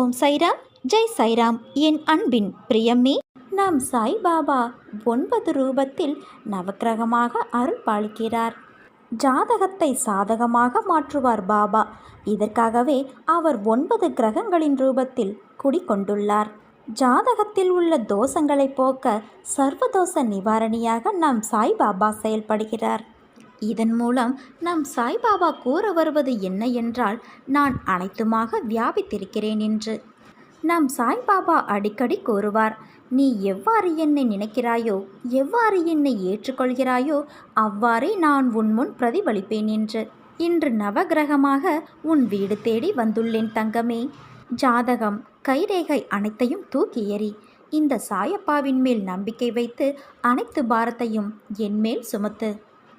ஓம் சைராம் ஜெய் சைராம். என் அன்பின் பிரியம்மே நாம் சாய்பாபா ஒன்பது ரூபத்தில் நவக்கிரகமாக அருள் பாலிக்கிறார். ஜாதகத்தை சாதகமாக மாற்றுவார் பாபா. இதற்காகவே அவர் ஒன்பது கிரகங்களின் ரூபத்தில் குடிகொண்டுள்ளார். ஜாதகத்தில் உள்ள தோஷங்களை போக்க சர்வதோஷ நிவாரணியாக நாம் சாய்பாபா செயல்படுகிறார். இதன் மூலம் நம் சாய்பாபா கூற வருவது என்ன என்றால் நான் அனைத்துமாக வியாபித்திருக்கிறேன் என்று. நம் சாய்பாபா அடிக்கடி கூறுவார் நீ எவ்வாறு என்னை நினைக்கிறாயோ எவ்வாறு என்னை ஏற்றுக்கொள்கிறாயோ அவ்வாறே நான் உன் முன் பிரதிபலிப்பேன் என்று. இன்று நவகிரகமாக உன் வீடு தேடி வந்துள்ளேன் தங்கமே. ஜாதகம் கைரேகை அனைத்தையும் தூக்கி எறி இந்த சாயப்பாவின் மேல் நம்பிக்கை வைத்து அனைத்து பாரத்தையும் என் மேல் சுமத்து.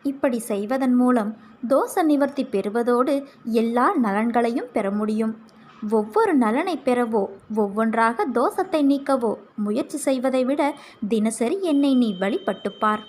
இப்படி செய்வதன் மூலம் தோஷ நிவர்த்தி பெறுவதோடு எல்லா நலன்களையும் பெற முடியும். ஒவ்வொரு நலனை பெறவோ ஒவ்வொன்றாக தோஷத்தை நீக்கவோ முயற்சி செய்வதை விட தினசரி என்னை நீ வழிபட்டுப்பார்.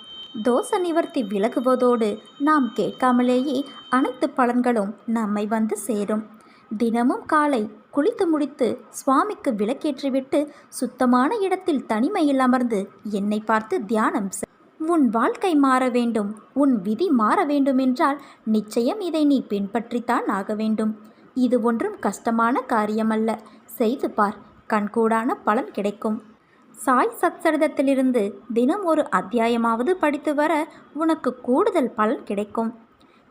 தோஷ நிவர்த்தி விலகுவதோடு நாம் கேட்காமலேயே அனைத்து பலன்களும் நம்மை வந்து சேரும். தினமும் காலை குளித்து முடித்து சுவாமிக்கு விளக்கேற்றிவிட்டு சுத்தமான இடத்தில் தனிமையில் அமர்ந்து என்னை பார்த்து தியானம் செய் உன் வாழ்க்கை மாற வேண்டும் உன் விதி மாற வேண்டுமென்றால் நிச்சயம் இதை நீ பின்பற்றித்தான் ஆக வேண்டும். இது ஒன்றும் கஷ்டமான காரியமல்ல. செய்து பார் கண்கூடான பலன் கிடைக்கும். சாய் சத்சரிதத்திலிருந்து தினம் ஒரு அத்தியாயமாவது படித்து வர உனக்கு கூடுதல் பலன் கிடைக்கும்.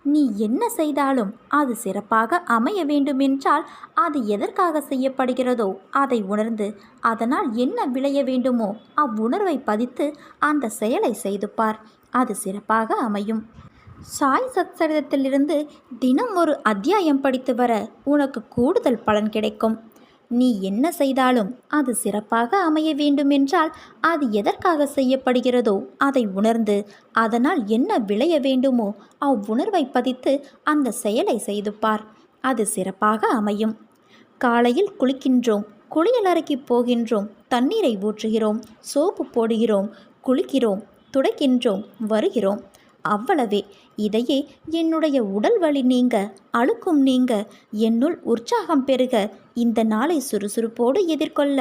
நீ என்ன செய்தாலும் அது சிறப்பாக அமைய வேண்டுமென்றால் அது எதற்காக செய்யப்படுகிறதோ அதை உணர்ந்து அதனால் என்ன விளைய வேண்டுமோ அவ்வுணர்வை பதித்து அந்த செயலை செய்து பார். அது சிறப்பாக அமையும். சாய் சத்சரிதத்திலிருந்து தினம் ஒரு அத்தியாயம் படித்து வர உனக்கு கூடுதல் பலன் கிடைக்கும். நீ என்ன செய்தாலும் அது சிறப்பாக அமைய வேண்டுமென்றால் அது எதற்காக செய்யப்படுகிறதோ அதை உணர்ந்து அதனால் என்ன விளைய வேண்டுமோ அவ்வுணர்வை பதித்து அந்த செயலை செய்து பார். அது சிறப்பாக அமையும். காலையில் குளிக்கின்றோம் குளியலறைக்கு போகின்றோம் தண்ணீரை ஊற்றுகிறோம் சோப்பு போடுகிறோம் குளிக்கிறோம் துடைக்கின்றோம் வருகிறோம். அவ்வளவே. இதையே என்னுடைய உடல் வலி நீங்க அழுக்கும் நீங்க என்னுள் உற்சாகம் பெருக இந்த நாளை சுறுசுறுப்போடு எதிர்கொள்ள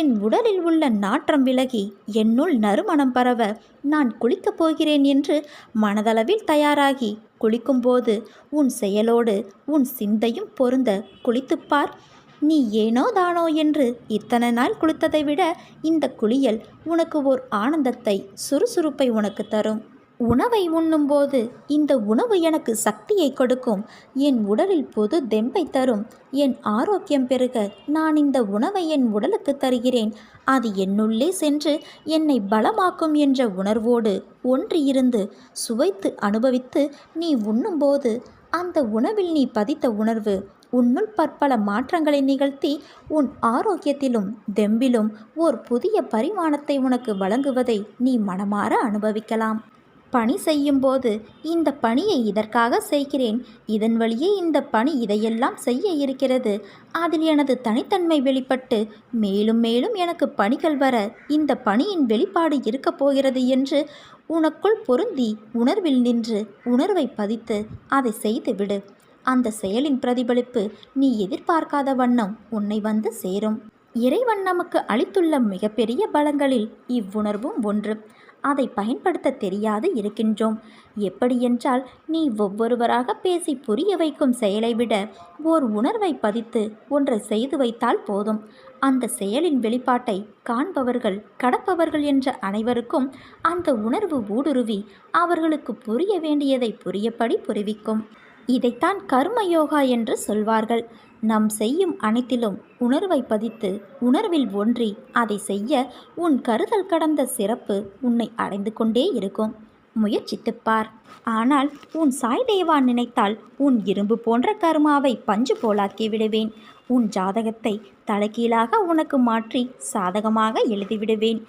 என் உடலில் உள்ள நாற்றம் விலகி என்னுள் நறுமணம் பரவ நான் குளிக்கப் போகிறேன் என்று மனதளவில் தயாராகி குளிக்கும்போது உன் செயலோடு உன் சிந்தையும் பொருந்த குளித்துப்பார் நீ ஏனோ தானோ என்று இத்தனை நாள் குளித்ததை விட இந்த குளியல் உனக்கு ஓர் ஆனந்தத்தை சுறுசுறுப்பை உனக்கு தரும். உணவை உண்ணும்போது இந்த உணவு எனக்கு சக்தியை கொடுக்கும். என் உடலில் பொது தெம்பை தரும். என் ஆரோக்கியம் பெருக. நான் இந்த உணவை என் உடலுக்கு தருகிறேன். அது என்னுள்ளே சென்று என்னை பலமாக்கும் என்ற உணர்வோடு ஒன்றியிருந்து சுவைத்து அனுபவித்து நீ உண்ணும்போது அந்த உணவில் நீ பதித்த உணர்வு உன்னுள் பற்பல மாற்றங்களை நிகழ்த்தி உன் ஆரோக்கியத்திலும் தெம்பிலும் ஓர் புதிய பரிமாணத்தை உனக்கு வழங்குவதை நீ மனமாற அனுபவிக்கலாம். பணி செய்யும்போது இந்த பணியை இதற்காக செய்கிறேன். இதன் வழியே இந்த பணி இதையெல்லாம் செய்ய இருக்கிறது. அதில் எனது தனித்தன்மை வெளிப்பட்டு மேலும் மேலும் எனக்கு பணிகள் வர இந்த பணியின் வெளிப்பாடு இருக்கப் போகிறது என்று உனக்குள் பொருந்தி உணர்வில் நின்று உணர்வை பதித்து அதை செய்துவிடு அந்த செயலின் பிரதிபலிப்பு நீ எதிர்பார்க்காத வண்ணம் உன்னை வந்து சேரும். இறைவன் நமக்கு அளித்துள்ள மிகப்பெரிய பலங்களில் இவ்வுணர்வும் ஒன்று. அதை பயன்படுத்த தெரியாது இருக்கின்றோம். எப்படியென்றால் நீ ஒவ்வொருவராக பேசி புரிய வைக்கும் செயலை விட ஓர் உணர்வை பதித்து ஒன்றை செய்து வைத்தால் போதும். அந்த செயலின் வெளிப்பாட்டை காண்பவர்கள் கடப்பவர்கள் என்ற அனைவருக்கும் அந்த உணர்வு ஊடுருவி அவர்களுக்கு புரிய வேண்டியதை புரியப்படி புரிவிக்கும். இதைத்தான் கர்மயோகா என்று சொல்வார்கள். நம் செய்யும் அனைத்திலும் உணர்வை பதித்து உணர்வில் ஒன்றி அதை செய்ய உன் கருதல் கடந்த சிறப்பு உன்னை அடைந்து கொண்டே இருக்கும். முயற்சித்துப்பார் ஆனால் உன் சாய் தேவா நினைத்தால் உன் இரும்பு போன்ற கருமாவை பஞ்சு போலாக்கி விடுவேன். உன் ஜாதகத்தை தலைகீழாக உனக்கு மாற்றி சாதகமாக எழுதிவிடுவேன்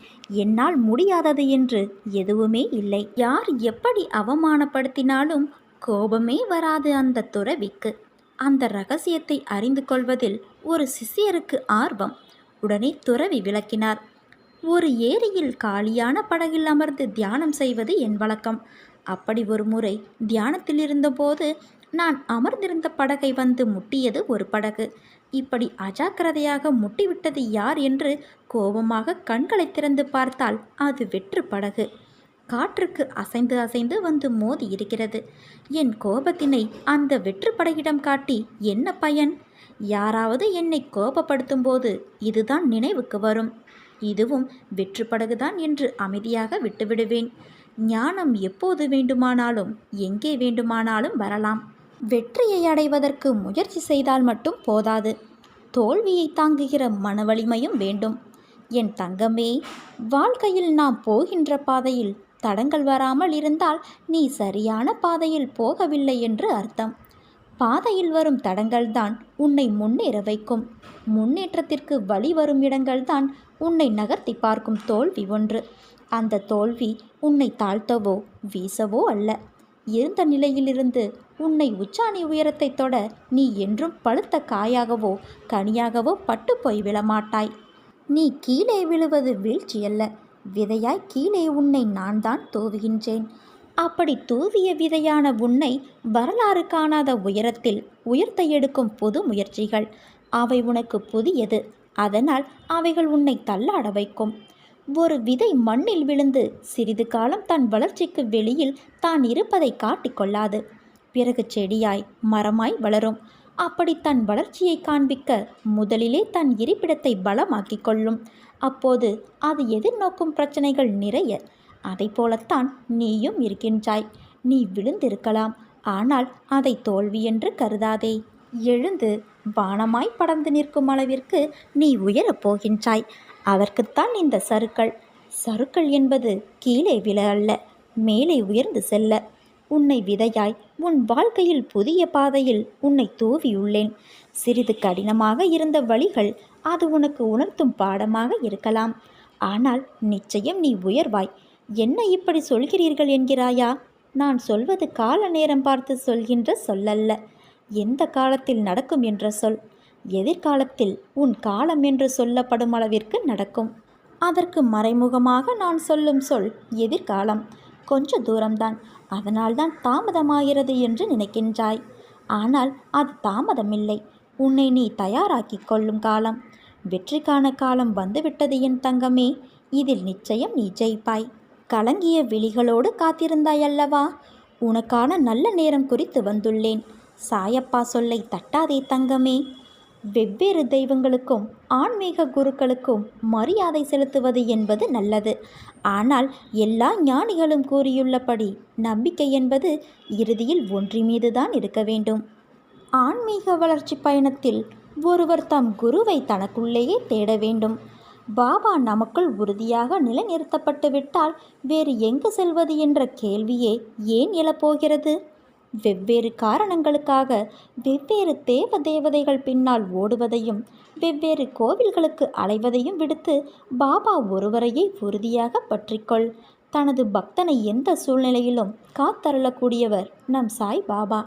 என்னால் முடியாதது என்று எதுவுமே இல்லை. யார் எப்படி அவமானப்படுத்தினாலும் கோபமே வராது அந்த துறவிக்கு. அந்த ரகசியத்தை அறிந்து கொள்வதில் ஒரு சிஷியருக்கு ஆர்வம். உடனே துறவி விளக்கினார். ஒரு ஏரியில் காலியான படகில் அமர்ந்து தியானம் செய்வது என் வழக்கம். அப்படி ஒரு முறை தியானத்தில் இருந்தபோது நான் அமர்ந்திருந்த படகை வந்து முட்டியது ஒரு படகு. இப்படி அஜாக்கிரதையாக முட்டிவிட்டது யார் என்று கோபமாக கண்களை திறந்து பார்த்தால் அது வெற்று படகு. காற்றுக்கு அசைந்து அசைந்து வந்து மோதி இருக்கிறது. என் கோபத்தினை அந்த வெற்று காட்டி என்ன பயன்? யாராவது என்னை கோபப்படுத்தும் போது இதுதான் நினைவுக்கு வரும். இதுவும் வெற்றுப்படகுதான் என்று அமைதியாக விட்டுவிடுவேன். ஞானம் எப்போது வேண்டுமானாலும் எங்கே வேண்டுமானாலும் வரலாம். வெற்றியை அடைவதற்கு முயற்சி செய்தால் மட்டும் போதாது. தோல்வியை தாங்குகிற மனவலிமையும் வேண்டும். என் தங்கமே வாழ்க்கையில் நாம் போகின்ற பாதையில் தடங்கள் வராமல் இருந்தால் நீ சரியான பாதையில் போகவில்லை என்று அர்த்தம். பாதையில் வரும் தடங்கள்தான் உன்னை முன்னேற வைக்கும். முன்னேற்றத்திற்கு வழி வரும் இடங்கள்தான் உன்னை நகர்த்தி பார்க்கும் தோல்வி ஒன்று. அந்த தோல்வி உன்னை தாழ்த்தவோ வீசவோ அல்ல. இருந்த நிலையிலிருந்து உன்னை உச்சாணி உயரத்தை தொட நீ என்றும் பழுத்த காயாகவோ கனியாகவோ பட்டு போய் விழமாட்டாய். நீ கீழே விழுவது வீழ்ச்சியல்ல. விதையாய் கீழே உன்னை நான் தான் தூவுகின்றேன். அப்படி தூவிய விதையான உன்னை வரலாறு காணாத உயரத்தில் உயர்த்த எடுக்கும் புது முயற்சிகள். அவை உனக்கு புதியது அதனால் அவைகள் உன்னை தள்ளாட வைக்கும். ஒரு விதை மண்ணில் விழுந்து சிறிது காலம் தன் வளர்ச்சிக்கு வெளியில் தான் இருப்பதை காட்டிக்கொள்ளாது பிறகு செடியாய் மரமாய் வளரும். அப்படி தன் வளர்ச்சியை காண்பிக்க முதலிலே தன் இருப்பிடத்தை பலமாக்கிக் கொள்ளும். அப்போது அது எதிர்நோக்கும் பிரச்சனைகள் நிறைய. அதை போலத்தான் நீயும் இருக்கின்றாய். நீ விழுந்திருக்கலாம். ஆனால் அதை தோல்வி என்று கருதாதே. எழுந்து வானமாய் படர்ந்து நிற்கும் அளவிற்கு நீ உயரப் போகின்றாய். அதற்குத்தான் இந்த சறுக்கள் சறுக்கள் என்பது கீழே விழ அல்ல மேலே உயர்ந்து செல்ல. உன்னை விதையாய் உன் வாழ்க்கையில் புதிய பாதையில் உன்னை தூவியுள்ளேன். சிறிது கடினமாக இருந்த வழிகள் அது உனக்கு உணர்த்தும் பாடமாக இருக்கலாம். ஆனால் நிச்சயம் நீ உயர்வாய். என்ன இப்படி சொல்கிறீர்கள் என்கிறாயா? நான் சொல்வது கால நேரம் பார்த்து சொல்கின்ற சொல்லல்ல. எந்த காலத்தில் நடக்கும் என்ற சொல். எதிர்காலத்தில் உன் காலம் என்று சொல்லப்படும் அளவிற்கு நடக்கும். அதற்கு மறைமுகமாக நான் சொல்லும் சொல் எதிர்காலம். கொஞ்ச தூரம்தான். அதனால்தான் தாமதமாகிறது என்று நினைக்கின்றாய். ஆனால் அது தாமதமில்லை. உன்னை நீ தயாராக்கிக் கொள்ளும் காலம். வெற்றிக்கான காலம் வந்துவிட்டது என் தங்கமே. இதில் நிச்சயம் நீ ஜெயிப்பாய். கலங்கிய விழிகளோடு காத்திருந்தாய் அல்லவா? உனக்கான நல்ல நேரம் குறித்து வந்துள்ளேன். சாயப்பா சொல்லை தட்டாதே தங்கமே. வெவ்வேறு தெய்வங்களுக்கும் ஆன்மீக குருக்களுக்கும் மரியாதை செலுத்துவது என்பது நல்லது. ஆனால் எல்லா ஞானிகளும் கூறியுள்ளபடி நம்பிக்கை என்பது இறுதியில் ஒன்றி மீதுதான் இருக்க வேண்டும். ஆன்மீக வளர்ச்சி பயணத்தில் ஒருவர் தம் குருவை தனக்குள்ளேயே தேட வேண்டும். பாபா நமக்குள் உறுதியாக நிலைநிறுத்தப்பட்டு விட்டால் வேறு எங்கு செல்வது என்ற கேள்வியே ஏன் எழப்போகிறது? வெவ்வேறு காரணங்களுக்காக வெவ்வேறு தேவ தேவதைகள் பின்னால் ஓடுவதையும் வெவ்வேறு கோவில்களுக்கு அலைவதையும் விடுத்து பாபா ஒருவரையே உறுதியாக பற்றிக்கொள். தனது பக்தனை எந்த சூழ்நிலையிலும் காத்தருளக்கூடியவர் நம் சாய் பாபா.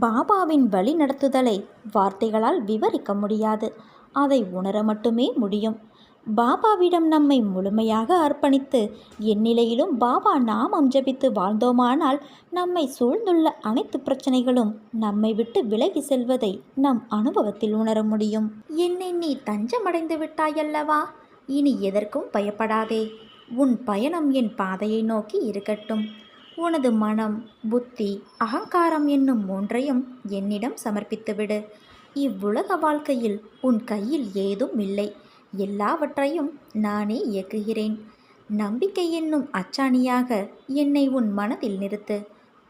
பாபாவின் வழி நடத்துதலை வார்த்தைகளால் விவரிக்க முடியாது. அதை உணர மட்டுமே முடியும். பாபாவிடம் நம்மை முழுமையாக அர்ப்பணித்து எந்நிலையிலும் பாபா நாமம் ஜபித்து வாழ்ந்தோமானால் நம்மை சூழ்ந்துள்ள அனைத்து பிரச்சனைகளும் நம்மை விட்டு விலகி செல்வதை நம் அனுபவத்தில் உணர முடியும். என்னை நீ தஞ்சமடைந்து விட்டாயல்லவா? இனி எதற்கும் பயப்படாதே. உன் பயணம் என் பாதையை நோக்கி இருக்கட்டும். உனது மனம் புத்தி அகங்காரம் என்னும் மூன்றையும் என்னிடம் சமர்ப்பித்துவிடு. இவ்வுலக வாழ்க்கையில் உன் கையில் ஏதும் இல்லை. எல்லாவற்றையும் நானே இயக்குகிறேன். நம்பிக்கை என்னும் அச்சாணியாக என்னை உன் மனதில் நிறுத்து.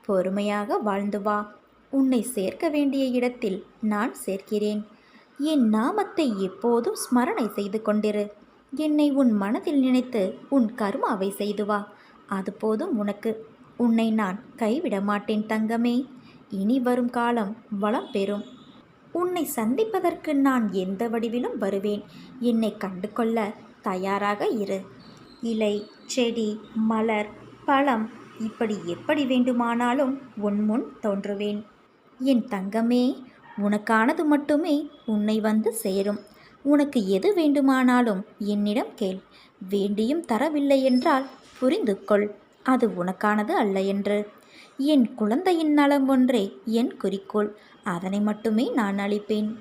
பொறுமையாக வாழ்ந்து வா. உன்னை சேர்க்க வேண்டிய இடத்தில் நான் சேர்க்கிறேன். என் நாமத்தை எப்போதும் ஸ்மரணை செய்து கொண்டிரு. என்னை உன் மனதில் நினைத்து உன் கர்மாவை செய்து வா. அது போதும் உனக்கு. உன்னை நான் கைவிட மாட்டேன் தங்கமே. இனி வரும் காலம் வளம் பெறும். உன்னை சந்திப்பதற்கு நான் எந்த வடிவிலும் வருவேன். என்னை கண்டு கொள்ள தயாராக இரு. இலை செடி மலர் பழம் இப்படி எப்படி வேண்டுமானாலும் உன் முன் தோன்றுவேன். என் தங்கமே உனக்கானது மட்டுமே உன்னை வந்து சேரும். உனக்கு எது வேண்டுமானாலும் என்னிடம் கேள். வேண்டியும் தரவில்லை என்றால் புரிந்து கொள். அது உனக்கானது அல்ல என்று. என் குழந்தையின் நலம் ஒன்றே என் குறிக்கோள். அதனை மட்டுமே நான் அளிப்பேன்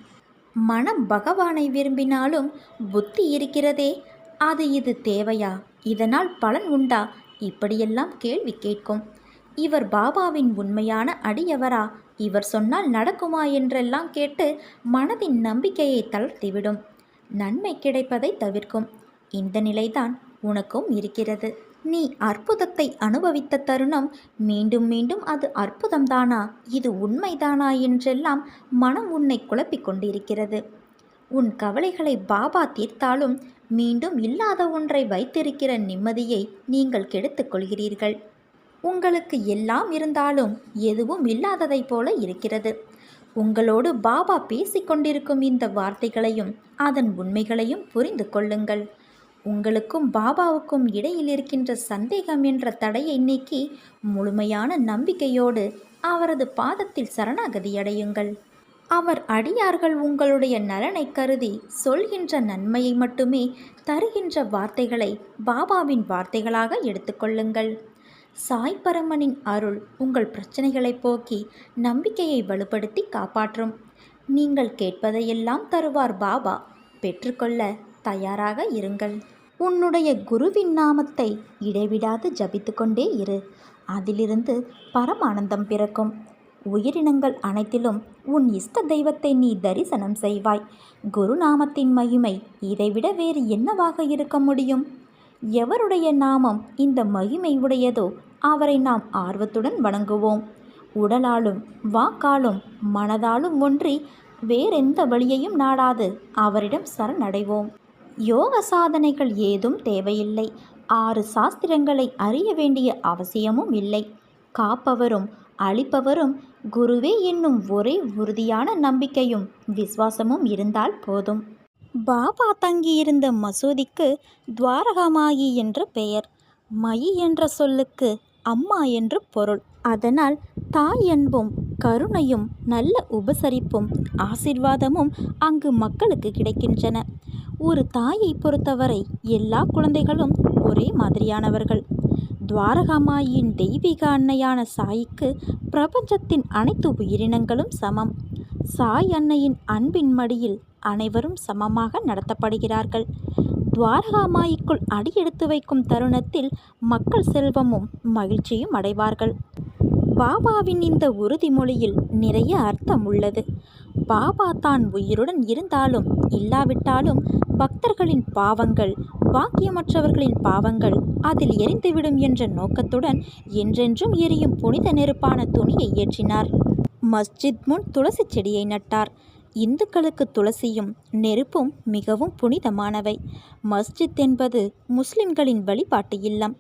மனம் பகவானை விரும்பினாலும் புத்தி இருக்கிறதே. அது இது தேவையா? இதனால் பலன் உண்டா? இப்படியெல்லாம் கேள்வி கேட்கும். இவர் பாபாவின் உண்மையான அடியவரா? இவர் சொன்னால் நடக்குமா என்றெல்லாம் கேட்டு மனதின் நம்பிக்கையை தளர்த்திவிடும். நன்மை கிடைப்பதை தவிர்க்கும். இந்த நிலைதான் உனக்கும் இருக்கிறது. நீ அற்புதத்தை அனுபவித்த தருணம் மீண்டும் மீண்டும் அது அற்புதம்தானா? இது உண்மைதானா? என்றெல்லாம் மனம் உன்னை குழப்பிக் கொண்டிருக்கிறது. உன் கவலைகளை பாபா தீர்த்தாலும் மீண்டும் இல்லாத ஒன்றை வைத்திருக்கிற நிம்மதியை நீங்கள் கெடுத்துக்கொள்கிறீர்கள் உங்களுக்கு எல்லாம் இருந்தாலும் எதுவும் இல்லாததைப் போல இருக்கிறது. உங்களோடு பாபா பேசிக்கொண்டிருக்கும் இந்த வார்த்தைகளையும் அதன் உண்மைகளையும் புரிந்து கொள்ளுங்கள். உங்களுக்கும் பாபாவுக்கும் இடையில் இருக்கின்ற சந்தேகம் என்ற தடையை நீக்கி முழுமையான நம்பிக்கையோடு அவரது பாதத்தில் சரணாகதி அடையுங்கள். அவர் அடியார்கள் உங்களுடைய நலனை கருதி சொல்கின்ற நன்மையை மட்டுமே தருகின்ற வார்த்தைகளை பாபாவின் வார்த்தைகளாக எடுத்துக்கொள்ளுங்கள் சாய் பரமனின் அருள் உங்கள் பிரச்சனைகளை போக்கி நம்பிக்கையை வலுப்படுத்தி காப்பாற்றும். நீங்கள் கேட்பதையெல்லாம் தருவார் பாபா. பெற்றுக்கொள்ள தயாராக இருங்கள். உன்னுடைய குருவின் நாமத்தை இடைவிடாது ஜபித்து கொண்டே இரு. அதிலிருந்து பரமானந்தம் பிறக்கும். உயிரினங்கள் அனைத்திலும் உன் இஷ்ட தெய்வத்தை நீ தரிசனம் செய்வாய். குரு நாமத்தின் மகிமை இதைவிட வேறு என்னவாக இருக்க முடியும்? எவருடைய நாமம் இந்த மகிமை உடையதோ அவரை நாம் ஆர்வத்துடன் வணங்குவோம். உடலாலும் வாக்காலும் மனதாலும் ஒன்றி வேறெந்த வழியையும் நாடாது அவரிடம் சரணடைவோம். யோக சாதனைகள் ஏதும் தேவையில்லை. ஆறு சாஸ்திரங்களை அறிய வேண்டிய அவசியமும் இல்லை. காப்பவரும் அளிப்பவரும் குருவே என்னும் ஒரே உறுதியான நம்பிக்கையும் விசுவாசமும் இருந்தால் போதும். பாபா தங்கியிருந்த மசூதிக்கு துவாரகமாயி என்ற பெயர். மயி என்ற சொல்லுக்கு அம்மா என்று பொருள். அதனால் தாய் அன்பும் கருணையும் நல்ல உபசரிப்பும் ஆசிர்வாதமும் அங்கு மக்களுக்கு கிடைக்கின்றன. ஒரு தாயை பொறுத்தவரை எல்லா குழந்தைகளும் ஒரே மாதிரியானவர்கள். துவாரகாமாயின் தெய்வீக அன்னையான சாய்க்கு பிரபஞ்சத்தின் அனைத்து உயிரினங்களும் சமம். சாய் அன்னையின் அன்பின் மடியில் அனைவரும் சமமாக நடத்தப்படுகிறார்கள். துவாரகாமாய்க்குள் அடியெடுத்து வைக்கும் தருணத்தில் மக்கள் செல்வமும் மகிழ்ச்சியும் அடைவார்கள். பாபாவின் இந்த உறுதிமொழியில் நிறைய அர்த்தம் உள்ளது. பாபா தான் உயிருடன் இருந்தாலும் இல்லாவிட்டாலும் பக்தர்களின் பாவங்கள் பாக்கியமற்றவர்களின் பாவங்கள் அதில் எரிந்துவிடும் என்ற நோக்கத்துடன் என்றென்றும் எரியும் புனித நெருப்பான துணியை ஏற்றினார். மஸ்ஜித் முன் துளசி செடியை நட்டார். இந்துக்களுக்கு துளசியும் நெருப்பும் மிகவும் புனிதமானவை. மஸ்ஜித் என்பது முஸ்லிம்களின் வழிபாட்டு இல்லம்.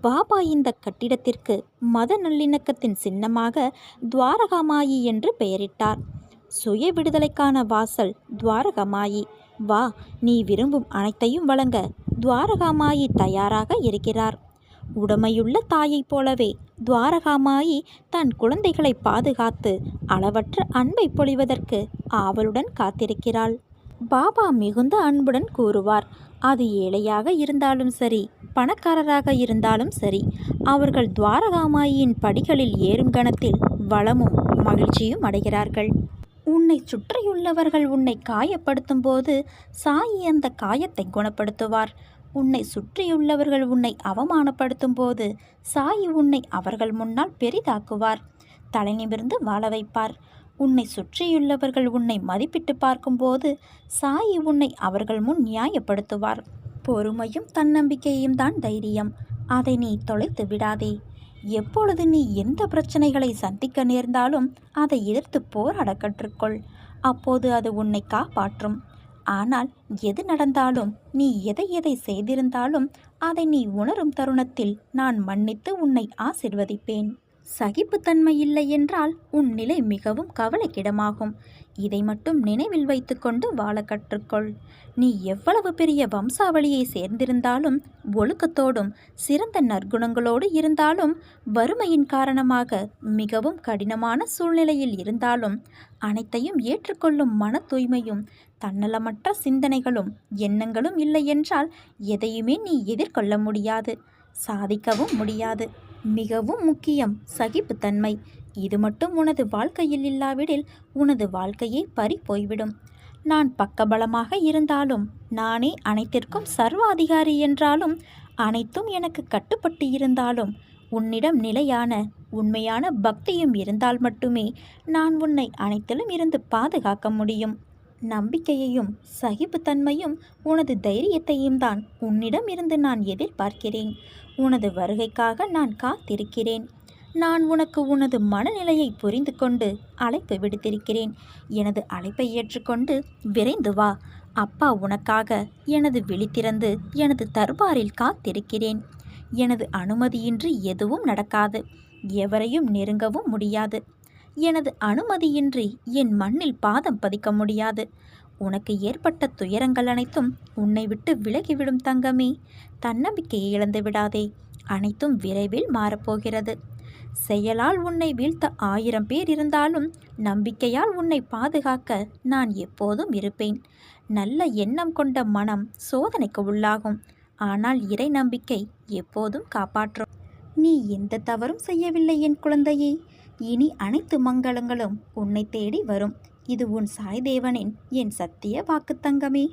பாபா இந்த கட்டிடத்திற்கு மத நல்லிணக்கத்தின் சின்னமாக துவாரகாமாயி என்று பெயரிட்டார். சுய விடுதலைக்கான வாசல் துவாரகமாயி. வா நீ விரும்பும் அனைத்தையும் வழங்க. துவாரகாமாயி தயாராக இருக்கிறார். உடமையுள்ள தாயைப் போலவே துவாரகாமாயி தன் குழந்தைகளை பாதுகாத்து அளவற்ற அன்பை பொழிவதற்கு ஆவலுடன் காத்திருக்கிறாள். பாபா மிகுந்த அன்புடன் கூறுவார் அது ஏழையாக இருந்தாலும் சரி பணக்காரராக இருந்தாலும் சரி அவர்கள் துவாரகாமாயின் படிகளில் ஏறும் கணத்தில் வளமும் மகிழ்ச்சியும் அடைகிறார்கள். உன்னை சுற்றியுள்ளவர்கள் உன்னை காயப்படுத்தும் போது சாயி அந்த காயத்தை குணப்படுத்துவார். உன்னை சுற்றியுள்ளவர்கள் உன்னை அவமானப்படுத்தும் போது சாயி உன்னை அவர்கள் முன்னால் பெரிதாக்குவார். தலை நிமிர்ந்து வாழ வைப்பார். உன்னை சுற்றியுள்ளவர்கள் உன்னை மதிப்பிட்டு பார்க்கும்போது சாயி உன்னை அவர்கள் முன் நியாயப்படுத்துவார். பொறுமையும் தன்னம்பிக்கையும் தான் தைரியம். அதை நீ தொலைத்து விடாதே. எப்பொழுது நீ எந்த பிரச்சனைகளை சந்திக்க நேர்ந்தாலும் அதை எதிர்த்து போராட கற்றுக்கொள். அப்போது அது உன்னை காப்பாற்றும். ஆனால் எது நடந்தாலும் நீ எதை எதை செய்திருந்தாலும் அதை நீ உணரும் தருணத்தில் நான் மன்னித்து உன்னை ஆசிர்வதிப்பேன். சகிப்புத்தன்மை இல்லை என்றால் உன் நிலை மிகவும் கவலைக்கிடமாகும். இதை மட்டும் நினைவில் வைத்துக்கொண்டு வாழ கற்றுக்கொள். நீ எவ்வளவு பெரிய வம்சாவளியை சேர்ந்திருந்தாலும் ஒழுக்கத்தோடும் சிறந்த நற்குணங்களோடு இருந்தாலும் வறுமையின் காரணமாக மிகவும் கடினமான சூழ்நிலையில் இருந்தாலும் அனைத்தையும் ஏற்றுக்கொள்ளும் மன தூய்மையும் தன்னலமற்ற சிந்தனைகளும் எண்ணங்களும் இல்லை என்றால் எதையுமே நீ எதிர்கொள்ள முடியாது சாதிக்கவும் முடியாது. மிகவும் முக்கியம். சகிப்புத்தன்மை. இது மட்டும் உனது வாழ்க்கையில் இல்லாவிடில் உனது வாழ்க்கையே பறி போய்விடும். நான் பக்கபலமாக இருந்தாலும் நானே அனைத்திற்கும் சர்வாதிகாரி என்றாலும் அனைத்தும் எனக்கு கட்டுப்பட்டு இருந்தாலும் உன்னிடம் நிலையான உண்மையான பக்தியும் இருந்தால் மட்டுமே நான் உன்னை அனைத்திலும் இருந்து பாதுகாக்க முடியும். நம்பிக்கையையும் சகிப்புத்தன்மையும் உனது தைரியத்தையும் தான் உன்னிடம் இருந்து நான் எதிர்பார்க்கிறேன். உனது வருகைக்காக நான் காத்திருக்கிறேன். நான் உனக்கு உனது மனநிலையை புரிந்து கொண்டு அழைப்பு விடுத்திருக்கிறேன். எனது அழைப்பை ஏற்றுக்கொண்டு விரைந்து வா. அப்பா உனக்காக எனது விழித்திறந்து எனது தர்பாரில் காத்திருக்கிறேன். எனது அனுமதியின்றி எதுவும் நடக்காது. எவரையும் நெருங்கவும் முடியாது. எனது அனுமதியின்றி என் மண்ணில் பாதம் பதிக்க முடியாது. உனக்கு ஏற்பட்ட துயரங்கள் அனைத்தும் உன்னை விட்டு விலகிவிடும் தங்கமே. தன்னம்பிக்கையை இழந்து விடாதே. அனைத்தும் விரைவில் மாறப்போகிறது. செயலால் உன்னை வீழ்த்த ஆயிரம் பேர் இருந்தாலும் நம்பிக்கையால் உன்னை பாதுகாக்க நான் எப்போதும் இருப்பேன். நல்ல எண்ணம் கொண்ட மனம் சோதனைக்கு உள்ளாகும். ஆனால் இறை நம்பிக்கை எப்போதும் காப்பாற்றும். நீ எந்த தவறும் செய்யவில்லை என் குழந்தையே. இனி அனைத்து மங்களங்களும் உன்னை தேடி வரும். இது உன் சாய் தேவனின் என் சத்திய வாக்கு தங்கமே.